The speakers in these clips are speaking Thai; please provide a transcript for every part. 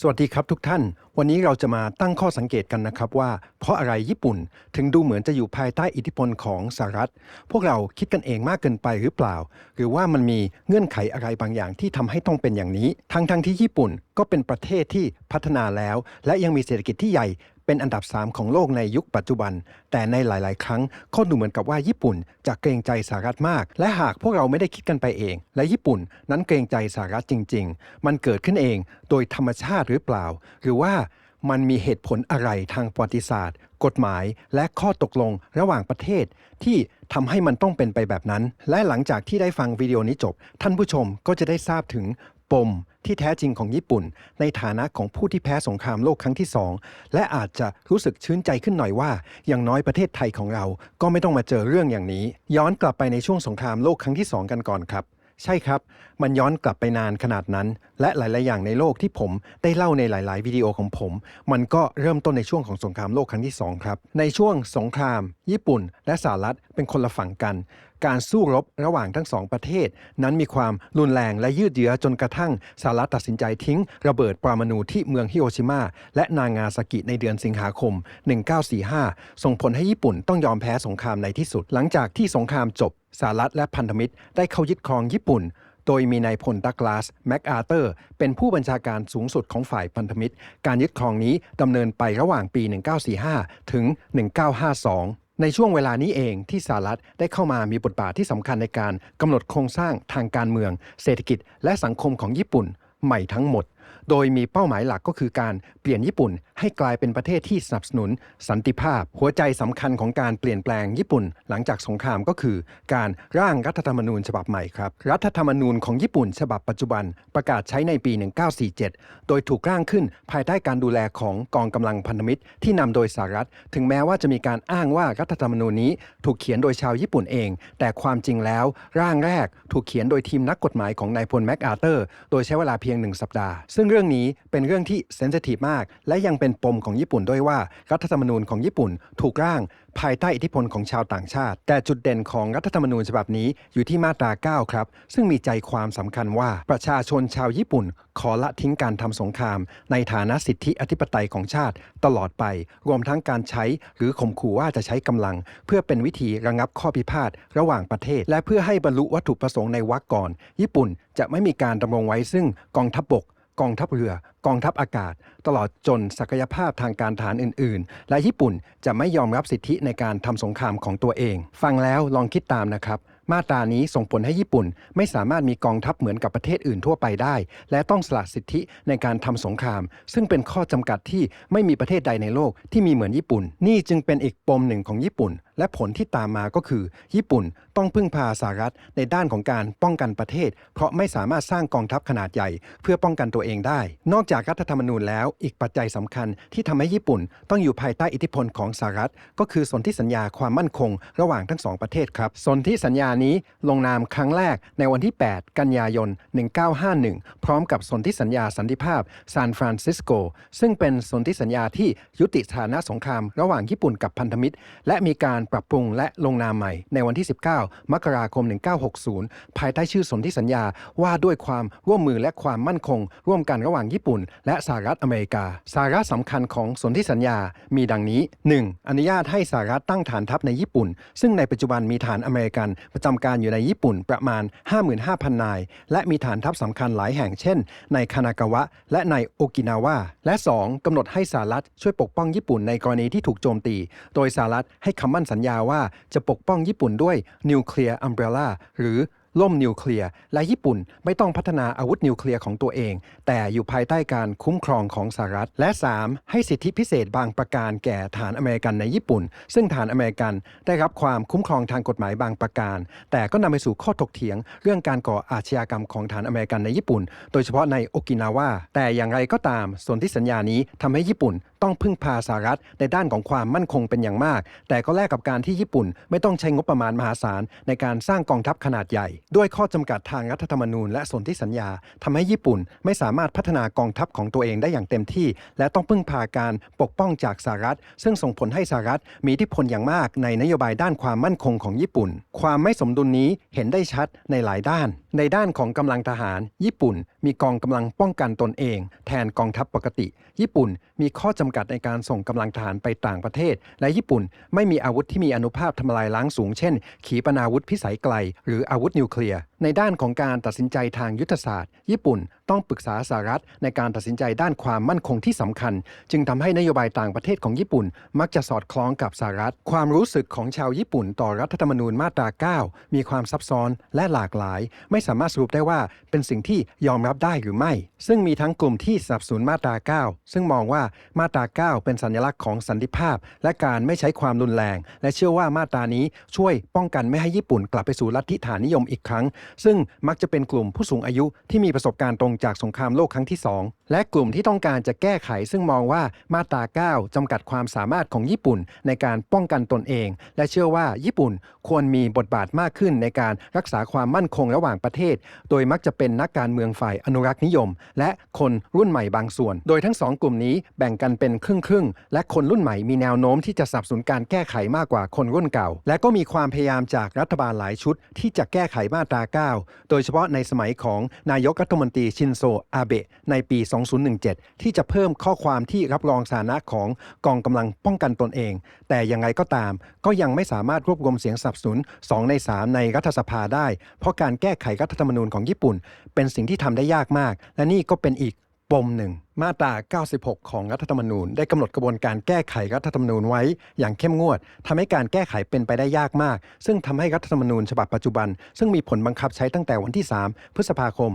สวัสดีครับทุกท่าน วันนี้เราจะมาตั้งข้อสังเกตกันนะครับว่า เพราะอะไรญี่ปุ่นถึงดูเหมือนจะอยู่ภายใต้อิทธิพลของสหรัฐ พวกเราคิดกันเองมากเกินไปหรือเปล่า หรือว่ามันมีเงื่อนไขอะไรบางอย่างที่ทำให้ต้องเป็นอย่างนี้ ทั้งทั้งๆที่ญี่ปุ่นก็เป็นประเทศที่พัฒนาแล้ว และยังมีเศรษฐกิจที่ใหญ่ เป็นอันดับ 3 ของโลกในยุคปัจจุบัน แต่ในหลาย ๆ ครั้งก็ดูเหมือนกับว่าญี่ปุ่นจะเกรงใจสหรัฐมาก และหากพวกเราไม่ได้คิดกันไปเอง และญี่ปุ่นนั้นเกรงใจสหรัฐจริง ๆ มันเกิดขึ้นเองโดยธรรมชาติหรือเปล่า หรือว่ามันมีเหตุผลอะไรทางประวัติศาสตร์ กฎหมายและข้อตกลงระหว่างประเทศ ที่ทำให้มันต้องเป็นไปแบบนั้น และหลังจากที่ได้ฟังวิดีโอนี้จบ ท่านผู้ชมก็จะได้ทราบถึง ปมที่แท้จริงของญี่ปุ่น ในฐานะของผู้ที่แพ้สงครามโลกครั้งที่สองและอาจจะรู้สึกชื่นใจขึ้นหน่อยว่า อย่างน้อยประเทศไทยของเรา ก็ไม่ต้องมาเจอเรื่องอย่างนี้ ย้อนกลับไปในช่วงสงครามโลกครั้งที่สองกันก่อนครับ ใช่ครับ มันย้อนกลับไปนานขนาดนั้น และหลาย ๆ อย่างในโลกที่ผมได้เล่าในหลาย ๆ วิดีโอของผม มันก็เริ่มต้นในช่วงของสงครามโลกครั้งที่สองครับ ในช่วงสงคราม ญี่ปุ่น และสหรัฐเป็นคนละฝั่งกัน การสู้รบระหว่างทั้งสองประเทศ นั้นมีความรุนแรงและยืดเยื้อจนกระทั่งสหรัฐตัดสินใจทิ้ง ระเบิดปรามาณูที่เมืองฮิโอชิมาและนางาซากิในเดือนสิงหาคม 1945 ส่งผลให้ญี่ปุ่นต้องยอมแพ้สงครามในที่สุด หลังจากที่สงครามจบ สหรัฐและพันธมิตรได้เข้ายึดครองญี่ปุ่น โดยมีนายพลดักลาสแมคอาร์เตอร์ เป็นผู้บัญชาการสูงสุดของฝ่ายพันธมิตร การยึดครองนี้ดำเนินไประหว่างปี 1945 ถึง 1952ในช่วงเวลานี้เองที่สหรัฐได้เข้ามามีบทบาทที่สำคัญในการกำหนดโครงสร้างทางการเมือง เศรษฐกิจและสังคมของญี่ปุ่นใหม่ทั้งหมด โดยมีเป้าหมายหลักก็คือการเปลี่ยนญี่ปุ่นให้กลายเป็นประเทศที่สนับสนุนสันติภาพ หัวใจสำคัญของการเปลี่ยนแปลงญี่ปุ่น หลังจากสงครามก็คือ การร่างรัฐธรรมนูญฉบับใหม่ครับ รัฐธรรมนูญของญี่ปุ่น ฉบับปัจจุบันประกาศใช้ในปี 1947 โดยถูกร่างขึ้นภายใต้การดูแลของกองกำลังพันธมิตร ที่นำโดยสหรัฐ ถึงแม้ว่าจะมีการอ้างว่ารัฐธรรมนูญนี้ ถูกเขียนโดยชาวญี่ปุ่นเอง แต่ความจริงแล้วร่างแรกถูกเขียนโดยทีมนักกฎหมายของนายพลแมคอาเตอร์ โดยใช้เวลาเพียงหนึ่งสัปดาห์ซึ่งเรื่องนี้เป็นเรื่องที่เซนซิทีฟมาก และยังเป็นปมของญี่ปุ่นด้วยว่า รัฐธรรมนูญของญี่ปุ่นถูกร่างภายใต้อิทธิพลของชาวต่างชาติ แต่จุดเด่นของรัฐธรรมนูญฉบับนี้อยู่ที่มาตรา 9 ครับ ซึ่งมีใจความสำคัญว่าประชาชนชาวญี่ปุ่น ขอละทิ้งการทำสงคราม ในฐานะสิทธิอธิปไตยของชาติ ตลอดไป รวมทั้งการใช้หรือข่มขู่ว่าจะใช้กำลัง เพื่อเป็นวิธีระงับข้อพิพาทระหว่างประเทศ และเพื่อให้บรรลุวัตถุประสงค์ในวรรคก่อน ญี่ปุ่นจะไม่มีการดำรงไว้ซึ่งกองทัพบก กองทัพเรือ กองทัพอากาศ ตลอดจนศักยภาพทางการทหารอื่น ๆ และญี่ปุ่นจะไม่ยอมรับสิทธิในการทำสงครามของตัวเอง ฟังแล้วลองคิดตามนะครับ มาตรานี้ส่งผลให้ญี่ปุ่นไม่สามารถมีกองทัพเหมือนกับประเทศอื่นทั่วไปได้ และต้องสละสิทธิในการทำสงคราม ซึ่งเป็นข้อจำกัดที่ไม่มีประเทศใดในโลกที่มีเหมือนญี่ปุ่น นี่จึงเป็นอีกปมหนึ่งของญี่ปุ่นและผลที่ตามมาก็คือ ญี่ปุ่นต้องพึ่งพาสหรัฐในด้านของการป้องกันประเทศ เพราะไม่สามารถสร้างกองทัพขนาดใหญ่ เพื่อป้องกันตัวเองได้ นอกจากรัฐธรรมนูญแล้วอีกปัจจัยสำคัญที่ทำให้ญี่ปุ่นต้องอยู่ภายใต้อิทธิพลของสหรัฐ ก็คือสนธิสัญญาความมั่นคง ระหว่างทั้งสองประเทศครับสนธิสัญญานี้ลงนามครั้งแรกในวันที่ 8 กันยายน 1951 พร้อมกับสนธิสัญญาสันติภาพซานฟรานซิสโก ซึ่งเป็นสนธิสัญญาที่ยุติสถานะสงคราม ระหว่างญี่ปุ่นกับพันธมิตร และมีการปรับปรุงและลงนามใหม่ ในวันที่ 19 มกราคม 1960 ภายใต้ชื่อสนธิสัญญาว่าด้วยความร่วมมือและความมั่นคง ร่วมกันระหว่างญี่ปุ่น และสหรัฐอเมริกา สาระสำคัญของสนธิสัญญามีดังนี้ 1. อนุญาตให้สหรัฐตั้งฐานทัพในญี่ปุ่น ซึ่งในปัจจุบันมีฐานอเมริกัน ประจำการอยู่ในญี่ปุ่นประมาณ 55,000 นาย และมีฐานทัพสำคัญหลายแห่งเช่น ในคานากาวะ และในโอกินาวาและ 2. กำหนดให้สหรัฐช่วยปกป้องญี่ปุ่นในกรณีที่ถูกโจมตี โดยสหรัฐให้คำมั่นสัญญาว่าจะปกป้องญี่ปุ่นด้วยนิวเคลียร์อัมเบรล่าหรือ ล่มนิวเคลียร์และญี่ปุ่นไม่ต้องพัฒนาอาวุธนิวเคลียร์ของตัวเอง แต่อยู่ภายใต้การคุ้มครองของสหรัฐ และ 3. ให้สิทธิพิเศษบางประการแก่ฐานอเมริกันในญี่ปุ่น ซึ่งฐานอเมริกันได้รับความคุ้มครองทางกฎหมายบางประการ แต่ก็นำไปสู่ข้อถกเถียง เรื่องการก่ออาชญากรรมของฐานอเมริกันในญี่ปุ่น โดยเฉพาะในโอกินาวาแต่อย่างไรก็ตามส่วนที่สัญญานี้ทำให้ญี่ปุ่นต้องพึ่งพาสหรัฐในด้านของความมั่นคงเป็นอย่างมาก แต่ก็แลกกับการที่ญี่ปุ่นไม่ต้องใช้งบประมาณมหาศาลในการสร้างกองทัพขนาดใหญ่ ด้วยข้อจำกัดทางรัฐธรรมนูญและสนธิสัญญาทำให้ญี่ปุ่นไม่สามารถพัฒนากองทัพของตัวเองได้อย่างเต็มที่ และต้องพึ่งพาการปกป้องจากสหรัฐ ซึ่งส่งผลให้สหรัฐมีอิทธิพลอย่างมากในนโยบายด้านความมั่นคงของญี่ปุ่น ความไม่สมดุลนี้เห็นได้ชัดในหลายด้าน ในด้านของกำลังทหาร ญี่ปุ่น มีกองกำลังป้องกันตนเอง แทนกองทัพปกติ ญี่ปุ่นมีข้อจำกัดในการส่งกำลังทหารไปต่างประเทศ และญี่ปุ่นไม่มีอาวุธที่มีอนุภาพทำลายล้างสูง เช่น ขีปนาวุธพิสัยไกล หรืออาวุธนิวเคลียร์ ในด้านของการตัดสินใจทางยุทธศาสตร์ ญี่ปุ่นต้องปรึกษาสหรัฐในการตัดสินใจด้านความมั่นคงที่สำคัญ จึงทำให้นโยบายต่างประเทศของญี่ปุ่น มักจะสอดคล้องกับสหรัฐ ความรู้สึกของชาวญี่ปุ่นต่อรัฐธรรมนูญมาตรา 9 มีความซับซ้อนและหลากหลาย ไม่สามารถสรุปได้ว่าเป็นสิ่งที่ยอมรับได้หรือไม่ ซึ่งมีทั้งกลุ่มที่สนับสนุนมาตรา 9 ซึ่งมองว่ามาตรา 9 เป็นสัญลักษณ์ของสันติภาพ และการไม่ใช้ความรุนแรง และเชื่อว่ามาตรานี้ช่วยป้องกันไม่ให้ญี่ปุ่นกลับไปสู่ลัทธิฐานนิยมอีกครั้งซึ่งมักจะเป็นกลุ่มผู้สูงอายุที่มีประสบการณ์ตรงจากสงครามโลกครั้งที่ 2 และกลุ่มที่ต้องการจะแก้ไข ซึ่งมองว่ามาตรา 9จำกัดความสามารถของญี่ปุ่นในการป้องกันตนเอง และเชื่อว่าญี่ปุ่นควรมีบทบาทมากขึ้นในการรักษาความมั่นคงระหว่างประเทศ โดยมักจะเป็นนักการเมืองฝ่ายอนุรักษ์นิยม และคนรุ่นใหม่บางส่วน โดยทั้งสองกลุ่มนี้แบ่งกันเป็นครึ่งครึ่งๆและคนรุ่นใหม่มีแนวโน้มที่จะสนับสนุนการแก้ไขมากกว่าคนรุ่นเก่า และก็มีความพยายามจากรัฐบาลหลายชุด ที่จะแก้ไขมาตรา9 โดยเฉพาะในสมัยของนายกรัฐมนตรีชินโซอาเบะในปี 2017 ที่จะเพิ่มข้อความที่รับรองสถานะของกองกำลังป้องกันตนเอง แต่ยังไงก็ตาม ก็ยังไม่สามารถรวบรวมเสียงสนับสนุน 2 ใน 3 ในรัฐสภาได้ เพราะการแก้ไขรัฐธรรมนูญของญี่ปุ่น เป็นสิ่งที่ทำได้ยากมาก และนี่ก็เป็นอีก ปมหนึ่งมาตรา 96 ของรัฐธรรมนูญ ได้กำหนดกระบวนการแก้ไขรัฐธรรมนูญไว้อย่างเข้มงวดทำให้การแก้ไขเป็นไปได้ยากมาก ซึ่งทำให้รัฐธรรมนูญฉบับปัจจุบัน ซึ่งมีผลบังคับใช้ตั้งแต่วันที่ 3 พฤษภาคม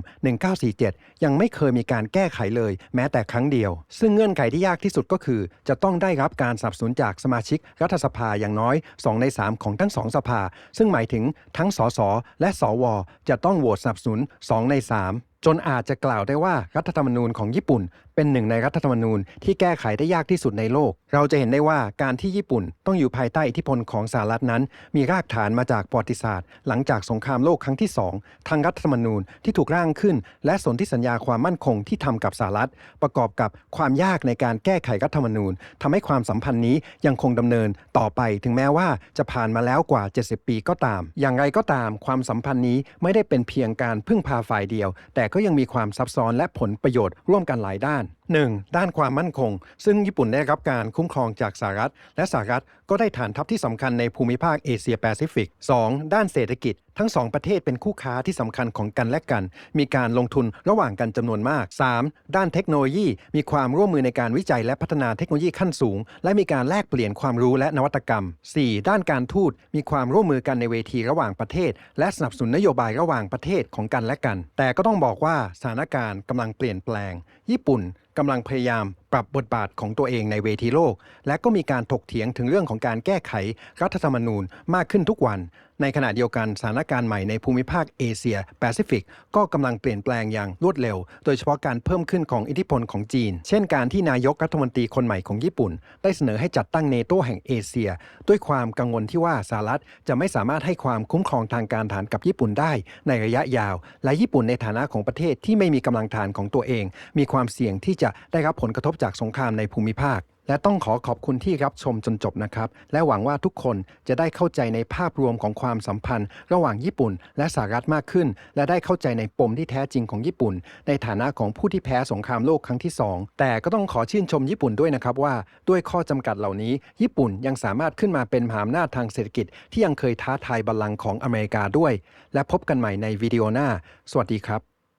1947 ยังไม่เคยมีการแก้ไขเลย แม้แต่ครั้งเดียว ซึ่งเงื่อนไขที่ยากที่สุดก็คือ จะต้องได้รับการสนับสนุนจากสมาชิกรัฐสภาอย่างน้อย 2 ใน 3 ของทั้งสองสภา ซึ่งหมายถึงทั้งสสและสว จะต้องโหวตสนับสนุน 2 ใน 3 จนอาจจะกล่าวได้ว่ารัฐธรรมนูญของญี่ปุ่น เป็นหนึ่งในรัฐธรรมนูญที่แก้ไขได้ยากที่สุดในโลก เราจะเห็นได้ว่าการที่ญี่ปุ่นต้องอยู่ภายใต้อิทธิพลของสหรัฐนั้น มีรากฐานมาจากประวัติศาสตร์ หลังจากสงครามโลกครั้งที่ 2 ทางรัฐธรรมนูญที่ถูกร่างขึ้น และสนธิสัญญาความมั่นคงที่ทำกับสหรัฐ ประกอบกับความยากในการแก้ไขรัฐธรรมนูญทำให้ความสัมพันธ์นี้ยังคงดำเนินต่อไปถึงแม้ว่าจะผ่านมาแล้วกว่า 70 ปีก็ตาม อย่างไรก็ตาม ความสัมพันธ์นี้ไม่ได้เป็นเพียงการพึ่งพาฝ่ายเดียว แต่ก็ยังมีความซับซ้อนและผลประโยชน์ร่วมกันหลายด้าน 1. ด้านความมั่นคง ซึ่งญี่ปุ่นได้รับการคุ้มครองจากสหรัฐ และสหรัฐก็ได้ฐานทัพที่สำคัญในภูมิภาคเอเชียแปซิฟิก 2. ด้านเศรษฐกิจ ทั้งสองประเทศเป็นคู่ค้าที่สำคัญของกันและกัน มีการลงทุนระหว่างกันจำนวนมาก 3. ด้านเทคโนโลยี มีความร่วมมือในการวิจัยและพัฒนาเทคโนโลยีขั้นสูง และมีการแลกเปลี่ยนความรู้และนวัตกรรม 4. ด้านการทูตมีความร่วมมือกันในเวทีระหว่างประเทศ และสนับสนุนนโยบายระหว่างประเทศของกันและกัน แต่ก็ต้องบอกว่าสถานการณ์กำลังเปลี่ยนแปลง ญี่ปุ่นกำลังพยายามปรับบทบาทของตัวเองในเวทีโลก และก็มีการถกเถียงถึงเรื่องของการแก้ไขรัฐธรรมนูญมากขึ้นทุกวัน ในขณะเดียวกันสถานการณ์ใหม่ในภูมิภาคเอเชียแปซิฟิกก็กำลังเปลี่ยนแปลงอย่างรวดเร็ว โดยเฉพาะการเพิ่มขึ้นของอิทธิพลของจีน เช่นการที่นายกรัฐมนตรีคนใหม่ของญี่ปุ่น ได้เสนอให้จัดตั้งเนโตแห่งเอเชีย ด้วยความกังวลที่ว่าสหรัฐจะไม่สามารถให้ความคุ้มครองทางการฐานกับญี่ปุ่นได้ในระยะยาว และญี่ปุ่นในฐานะของประเทศที่ไม่มีกำลังฐานของตัวเอง มีความเสี่ยงที่จะได้รับผลกระทบจากสงครามในภูมิภาค และต้องขอขอบคุณที่รับชมจนจบนะครับ และหวังว่าทุกคนจะได้เข้าใจในภาพรวมของความสัมพันธ์ ระหว่างญี่ปุ่น และสหรัฐมากขึ้น และได้เข้าใจในปมที่แท้จริงของญี่ปุ่น ในฐานะของผู้ที่แพ้สงครามโลกครั้งที่ 2 แต่ก็ต้องขอชื่นชมญี่ปุ่นด้วยนะครับว่า ด้วยข้อจำกัดเหล่านี้ ญี่ปุ่นยังสามารถขึ้นมาเป็นมหาอำนาจทางเศรษฐกิจ ที่ยังเคยท้าทายบัลลังก์ของอเมริกาด้วย และพบกันใหม่ในวิดีโอหน้า สวัสดีครับ